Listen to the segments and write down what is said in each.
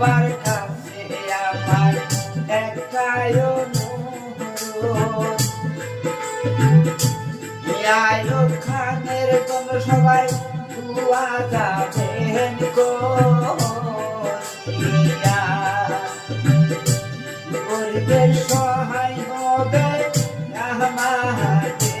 হারে সবাই দুয়া যাবেন করিয়া গরিবের সহায় হবে আমাদের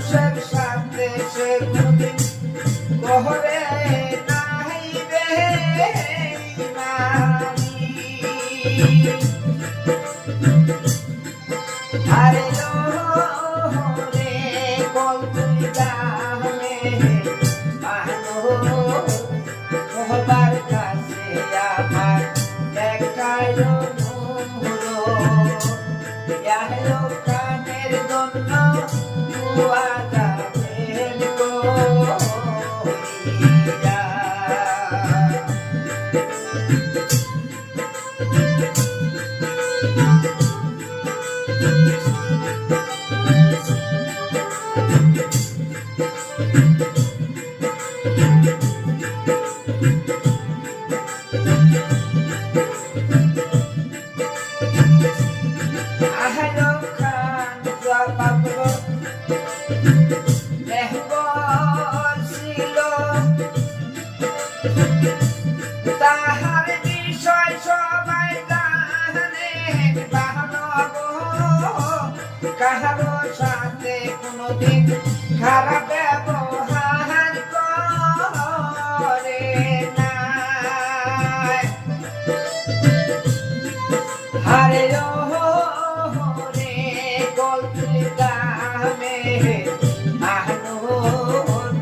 মানুষের সাথে সে কোনদিন কহরে মানি। আরে রে কলতুলি গামে আনো তোমার কাছে আমার একটাই অনুরোধ ইয়াহলো কানের জন্য তাহার বিষয় সবাই জানে কাহারো সাথে কোনোদিন খারাপ ব্যবহার করে না হারে রে কলতুলি গ্রামে আহনুন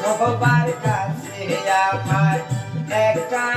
সবার কাছে আমার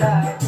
nada.